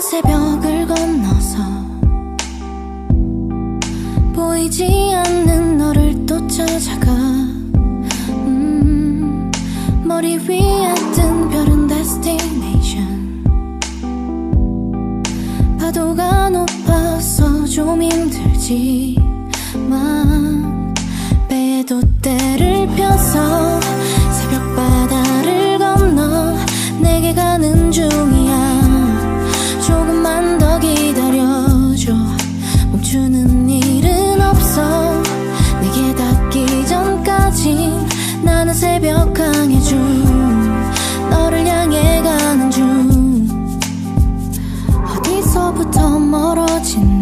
새벽을 건너서 보이지 않는 너를 또 찾아가. 음, 머리 위에 뜬 별은 destination. 파도가 높아서 좀 힘들지만 배에도 때를 펴서 새벽 항해 중 너를 향해 가는 중. 어디서부터 멀어진